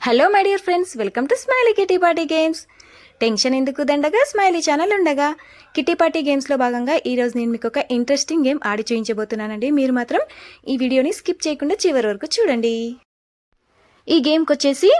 Hello my dear friends welcome to smiley kitty party games tension ఎందుకు దండగా? Smiley channel ఉండగా. Kitty party గేమ్స్లో భాగంగా ఈరోజు నేను మీకు ఒక ఇంట్రెస్టింగ్ గేమ్ ఆడి చూపించబోతున్నానండి. మీరు మాత్రం ఈ వీడియోని స్కిప్ చేయకుండా చివరి వరకు చూడండి. ఈ గేమ్కి వచ్చేసి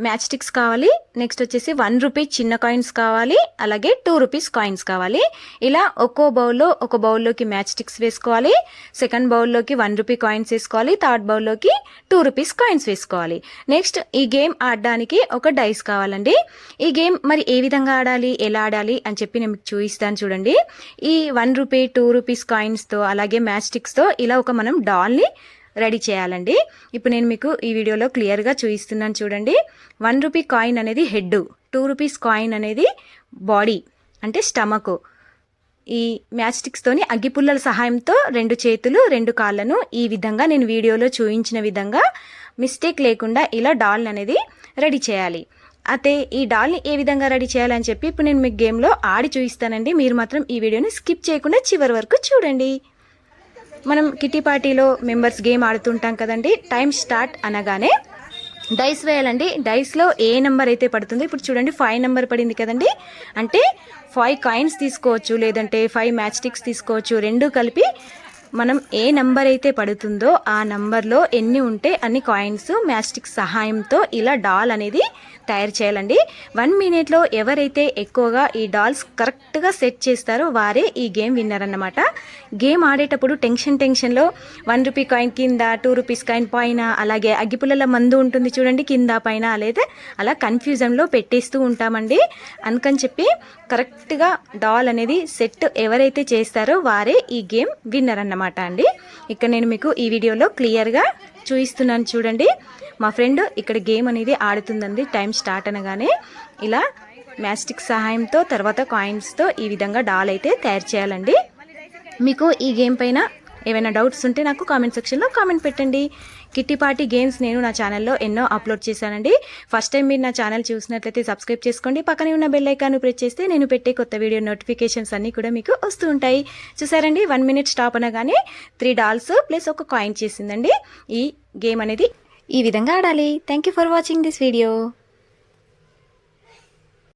మ్యాచ్ స్టిక్స్ కావాలి. నెక్స్ట్ వచ్చేసి వన్ రూపీ చిన్న కాయిన్స్ కావాలి. అలాగే టూ రూపీస్ కాయిన్స్ కావాలి. ఇలా ఒక్కో బౌల్లో ఒక బౌల్లోకి మ్యాచ్ స్టిక్స్ వేసుకోవాలి. సెకండ్ బౌల్లోకి వన్ రూపీ కాయిన్స్ వేసుకోవాలి. థర్డ్ బౌల్లోకి టూ రూపీస్ కాయిన్స్ వేసుకోవాలి. నెక్స్ట్ ఈ గేమ్ ఆడడానికి ఒక డైస్ కావాలండి. ఈ గేమ్ మరి ఏ విధంగా ఆడాలి? ఎలా ఆడాలి? అని చెప్పి నేను మీకు చూపిస్తాను చూడండి. ఈ వన్ రూపీ టూ రూపీస్ కాయిన్స్తో అలాగే మ్యాచ్ స్టిక్స్తో ఇలా ఒక మనం డాల్ని రెడీ చేయాలండి. ఇప్పుడు నేను మీకు ఈ వీడియోలో క్లియర్గా చూపిస్తున్నాను చూడండి. వన్ రూపీ కాయిన్ అనేది హెడ్ టూ రూపీస్ కాయిన్ అనేది బాడీ అంటే స్టమక్. ఈ మ్యాచ్ స్టిక్స్తోని అగ్గిపుల్లల సహాయంతో రెండు చేతులు రెండు కాళ్ళను ఈ విధంగా నేను వీడియోలో చూపించిన విధంగా మిస్టేక్ లేకుండా ఇలా డాల్ అనేది రెడీ చేయాలి. అయితే ఈ డాల్ని ఏ విధంగా రెడీ చేయాలని చెప్పి ఇప్పుడు నేను మీకు గేమ్లో ఆడి చూపిస్తానండి. మీరు మాత్రం ఈ వీడియోని స్కిప్ చేయకుండా చివరి వరకు చూడండి. మనం కిటీ పార్టీలో మెంబర్స్ గేమ్ ఆడుతుంటాం కదండి టైం స్టార్ట్ అనగానే డైస్ వేయాలండి. డైస్లో ఏ నెంబర్ అయితే పడుతుందో ఇప్పుడు చూడండి ఫైవ్ నెంబర్ పడింది కదండి. అంటే ఫైవ్ కాయిన్స్ తీసుకోవచ్చు లేదంటే ఫైవ్ మ్యాచ్ స్టిక్స్ తీసుకోవచ్చు రెండు కలిపి మనం ఏ నంబర్ అయితే పడుతుందో ఆ నంబర్లో ఎన్ని ఉంటే అన్ని కాయిన్స్ మ్యాస్టిక్ సహాయంతో ఇలా డాల్ అనేది తయారు చేయాలండి. వన్ మినిట్లో ఎవరైతే ఎక్కువగా ఈ డాల్స్ కరెక్ట్గా సెట్ చేస్తారో వారే ఈ గేమ్ విన్నర్ అన్నమాట. గేమ్ ఆడేటప్పుడు టెన్షన్ టెన్షన్లో వన్ రూపీ కాయిన్ కింద టూ రూపీస్ కాయిన్ పైన అలాగే అగ్గిపుల్లల మందు ఉంటుంది చూడండి కింద పైన లేదా అలా కన్ఫ్యూజన్లో పెట్టేస్తూ ఉంటామండి. అందుకని చెప్పి కరెక్ట్గా డాల్ అనేది సెట్ ఎవరైతే చేస్తారో వారే ఈ గేమ్ విన్నర్ అన్నమాట. అండి. ఇక్కడ నేను మీకు ఈ వీడియోలో క్లియర్గా చూపిస్తున్నాను చూడండి. మా ఫ్రెండ్ ఇక్కడ గేమ్ అనేది ఆడుతుందండి టైం స్టార్ట్ అనగానే. ఇలా మ్యాస్టిక్ సహాయంతో తర్వాత కాయిన్స్తో ఈ విధంగా డాల్ అయితే తయారు చేయాలండి. మీకు ఈ గేమ్ పైన ఏమైనా డౌట్స్ ఉంటే నాకు కామెంట్ సెక్షన్లో కామెంట్ పెట్టండి. కిట్టిపాటి గేమ్స్ నేను నా ఛానల్లో ఎన్నో అప్లోడ్ చేశానండి. ఫస్ట్ టైం మీరు నా ఛానల్ చూసినట్లయితే సబ్స్క్రైబ్ చేసుకోండి. పక్కనే ఉన్న బెల్ ఐకాన్ ప్రెస్ చేస్తే నేను పెట్టే కొత్త వీడియో నోటిఫికేషన్స్ అన్నీ కూడా మీకు వస్తూ ఉంటాయి. చూసారండి? వన్ మినిట్ స్టాప్ అనగానే త్రీ డాల్స్ ప్లస్ ఒక కాయిన్ చేసిందండి. ఈ గేమ్ అనేది ఈ విధంగా ఆడాలి. Thank you for watching this video.